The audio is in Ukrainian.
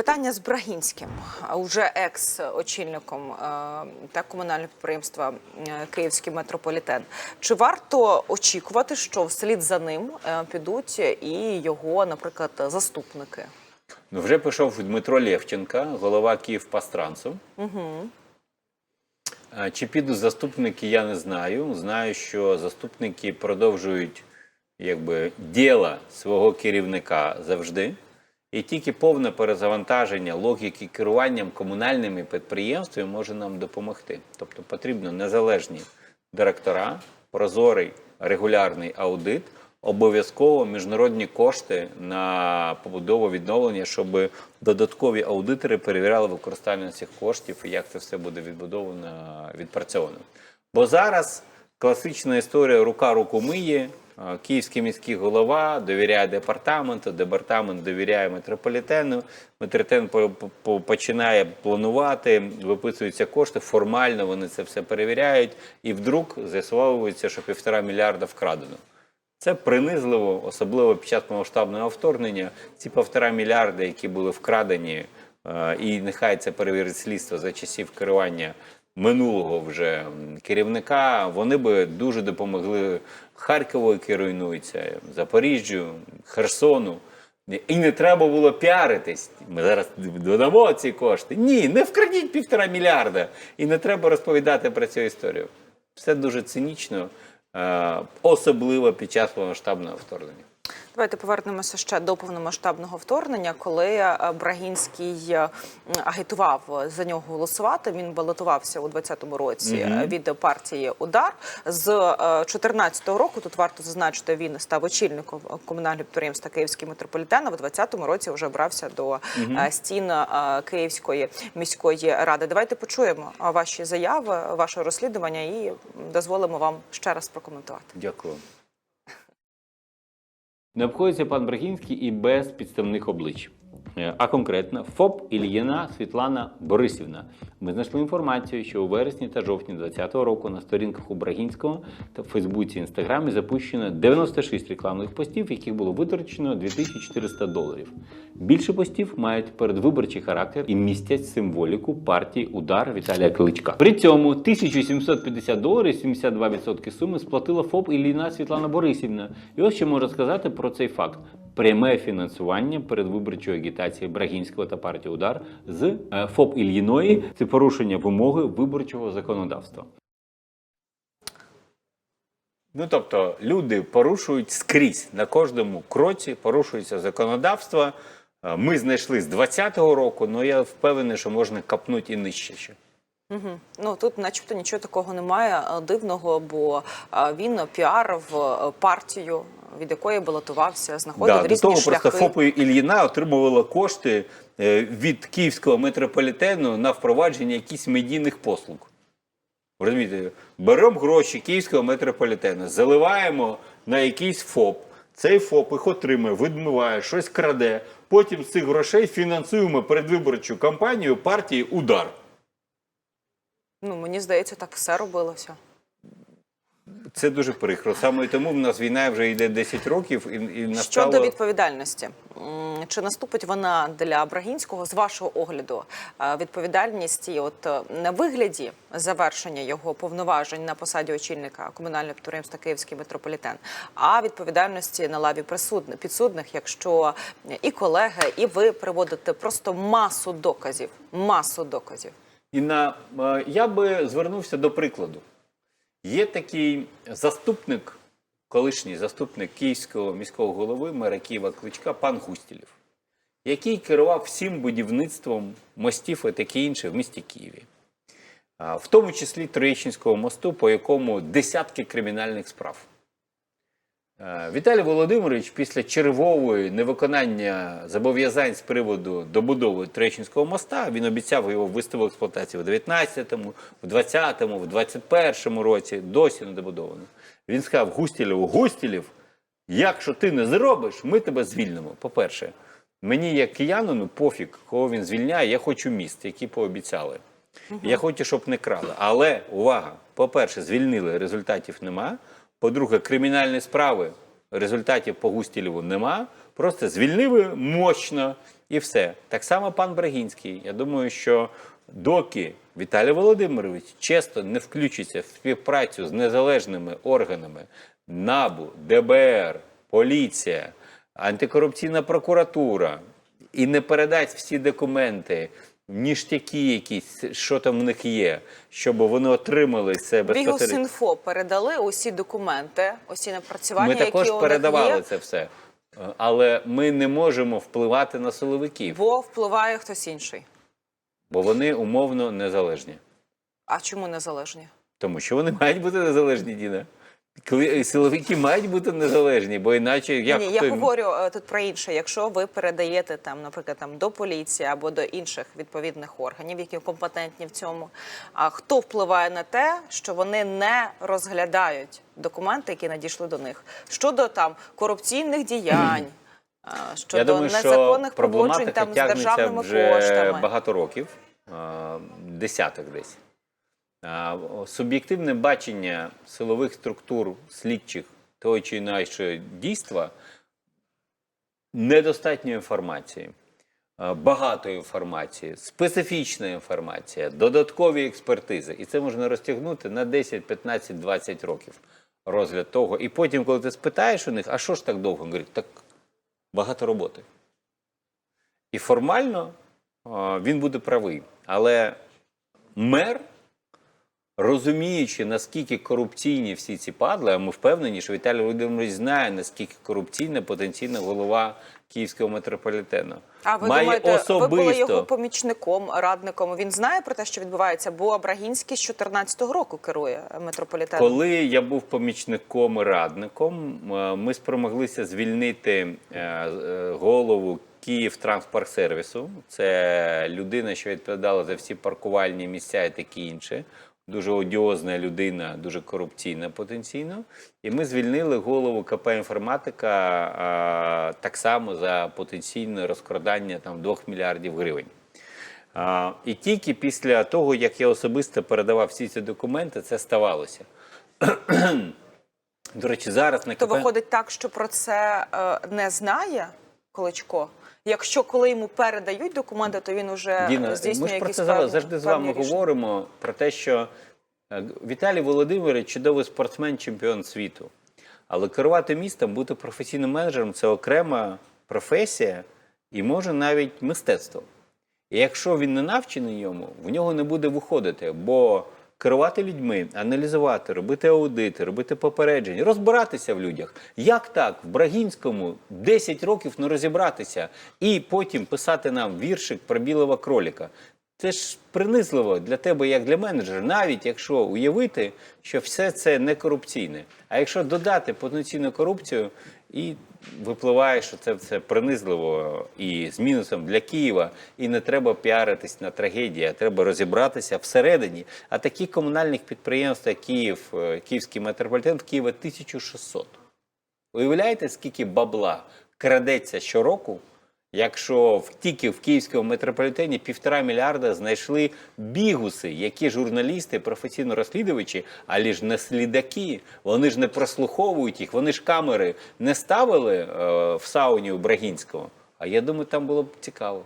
Питання з Брагінським, уже екс-очільником е, та комунального підприємства е, Київський метрополітен. Чи варто очікувати, що вслід за ним е, підуть і його, наприклад, заступники? Ну, вже пішов Дмитро Лєвченка, голова Київпастрансу. Угу. Чи підуть заступники, я не знаю. Знаю, що заступники продовжують якби, діло свого керівника завжди. І тільки повне перезавантаження логіки керуванням комунальними підприємствами може нам допомогти. Тобто потрібно незалежні директора, прозорий регулярний аудит, обов'язково міжнародні кошти на побудову відновлення, щоб додаткові аудитори перевіряли використання цих коштів і як це все буде відбудовано, відпрацьовано. Бо зараз класична історія рука руку миє. Київський міський голова довіряє департаменту, департамент довіряє метрополітену. Метрополітен по- по- починає планувати, виписуються кошти. Формально вони це все перевіряють, і вдруг з'ясовується, що півтора мільярда вкрадено. Це принизливо, особливо під час повномасштабного вторгнення. Ці півтора мільярди, які були вкрадені, е, і нехай це перевірить слідство за часів керування минулого вже керівника, вони би дуже допомогли Харкову, який руйнується, Запоріжжю, Херсону. І не треба було піаритись. Ми зараз додамо ці кошти. Ні, не вкрадіть півтора мільярда. І не треба розповідати про цю історію. Все дуже цинічно, е, особливо під час повномасштабного вторгнення. Давайте повернемося ще до повномасштабного вторгнення, коли е, Брагінський е, агітував за нього голосувати. Він балотувався у 2020 році е, від партії Удар з 2014 року. Тут варто зазначити, він став очільником комунального підприємства Київський метрополітен. а В 2020 році вже брався до е, стін е, Київської міської ради. Давайте почуємо е, ваші заяви, ваше розслідування і дозволимо вам ще раз прокоментувати. Дякую. Не обходиться пан Брагінський і без підставних облич. Е, А конкретно ФОП Ільїна Світлана Борисівна. Ми знайшли інформацію, що у вересні та жовтні 2020 року на сторінках у Брагінського та в Фейсбуці і Інстаграмі запущено 96 рекламних постів, яких було витрачено 2400 доларів. Більше постів мають передвиборчий характер і містять символіку партії Удар Віталія Кличка. При цьому 1750 доларів, 72% суми сплатила ФОП Ілліна Світлана Борисівна. І ось що можна сказати про цей факт: пряме фінансування передвиборчої агітації Брагінського та партії Удар з е, ФОП Ільїної це порушення вимоги виборчого законодавства. Ну тобто люди порушують скрізь на кожному кроці, порушується законодавство. Е, Ми знайшли з 2020 року, але я впевнений, що можна капнути і нижче ще. Угу. Ну тут, начебто, нічого такого немає е, дивного, бо е, він піарив е, партію, від якої балотувався, знаходив Да, до різні того шляхи. просто ФОП Ільїна отримувала кошти від київського метрополітену на впровадження якихось медійних послуг. Розумієте, беремо гроші київського метрополітену, заливаємо на якийсь ФОП. Цей ФОП їх отримує, відмиває, щось краде. Потім з цих грошей фінансуємо передвиборчу кампанію партії Удар. Ну мені здається, так все робилося. Це дуже прикро. Саме тому в нас війна вже йде 10 років і, і настало... Щодо відповідальності, чи наступить вона для Брагінського з вашого огляду? Е, Відповідальність і от е, на вигляді завершення його повноважень на посаді очільника комунального підприємства Київський метрополітен, а відповідальності на лаві присудних підсудних, якщо і колеги, і ви приводите просто масу доказів, масу доказів. І на е, я би звернувся до прикладу. Є такий заступник, колишній заступник київського міського голови мера Києва Кличка, пан Густілєв, який керував всім будівництвом мостів і таке інше в місті Києві. В тому числі Троєщинського мосту, по якому десятки кримінальних справ. Е, Віталій Володимирович після чергової невиконання зобов'язань з приводу добудови Троєщинського моста, він обіцяв його ввести в експлуатацію в 19-му, в 20-му, в 21-му році, досі не добудовано. Він сказав Густілєву, Густілєв, якщо ти не зробиш, ми тебе звільнимо. По-перше, мені як киянину пофіг, кого він звільняє, я хочу міст, які пообіцяли. Я хочу, щоб не крали. Але увага! По-перше, звільнили, результатів нема. По-друге, кримінальні справи, результатів по Густілєву нема. Просто звільнили мощно І все. Так само пан Брагінський. Я думаю, що доки Віталій Володимирович чесно не включиться в співпрацю з незалежними органами НАБУ, ДБР, поліція, антикорупційна прокуратура і не передасть всі документи, ніштяки якісь, що там в них є, щоб вони отримали це безпосередньо. Бігус.Інфо передали усі документи, усі напрацювання, Ми також які у передавали них є, це все. Але ми не можемо впливати на силовиків, бо впливає хтось інший. бо вони умовно незалежні. А чому незалежні? Тому що вони мають бути незалежні, Діна. Коли силовики мають бути незалежні, бо іначе як Ні, хто я говорю е, тут про інше. Якщо ви передаєте там, наприклад, там до поліції або до інших відповідних органів, які компетентні в цьому, а хто впливає на те, що вони не розглядають документи, які надійшли до них щодо там корупційних діянь, щодо Я думаю, незаконних що проблематика там з державними вже коштами. багато років, е, десяток десь. Суб'єктивне бачення силових структур слідчих того чи інакшого дійства недостатньо інформації. Багато інформації, специфічна інформація, додаткові експертизи. І це можна розтягнути на 10, 15, 20 років розгляд того. І потім, коли ти спитаєш у них, а що ж так довго? Вони Говорять, так багато роботи. І формально він буде правий. Але мер, розуміючи, наскільки корупційні всі ці падли, а ми впевнені, що Віталій Володимирович знає, наскільки корупційна потенційна голова Київського метрополітену. А ви має думаєте, особисто ви були його помічником, радником? Він знає про те, що відбувається, бо Брагінський з 14-го року керує метрополітеном. Коли я був помічником і радником, е, ми спромоглися звільнити е, е, голову Київтранспортсервісу. Це людина, що відповідала за всі паркувальні місця і таке інше. Дуже одіозна людина, дуже корупційна потенційно. І ми звільнили голову КП інформатика е, так само за потенційне розкрадання там 2 мільярдів гривень. А, і тільки після того, як я особисто передавав всі ці документи, це ставалося. До речі, зараз на То виходить так, що про це е, не знає Кличко. Якщо коли йому передають документи, то він уже Діна, здійснює ми ж про це певні, завжди з вами рішення. говоримо про те, що е, Віталій Володимирович чудовий спортсмен, чемпіон світу. Але керувати містом, бути професійним менеджером це окрема професія і може навіть мистецтво. І якщо він не навчений йому, в нього не буде виходити, бо керувати людьми, аналізувати, робити аудити, робити попередження, розбиратися в людях. Як так в Брагінському 10 років не розібратися і потім писати нам віршик про білого кроліка? Це ж принизливо для тебе, як для менеджера, навіть якщо уявити, що все це не корупційне. А якщо додати потенційну корупцію, і випливає, що це все принизливо і з мінусом для Києва, і не треба піаритись на трагедії, а треба розібратися всередині. А такі комунальних підприємств, як Київ, е, Київський метрополітен в Києві 1600. Уявляєте, скільки бабла крадеться щороку, якщо в, тільки в Київському метрополітені півтора мільярда знайшли бігуси, які журналісти, професійно розслідувачі, але ж не слідаки, вони ж не прослуховують їх, вони ж камери не ставили е, в сауні у Брагінського. А я думаю, там було б цікаво.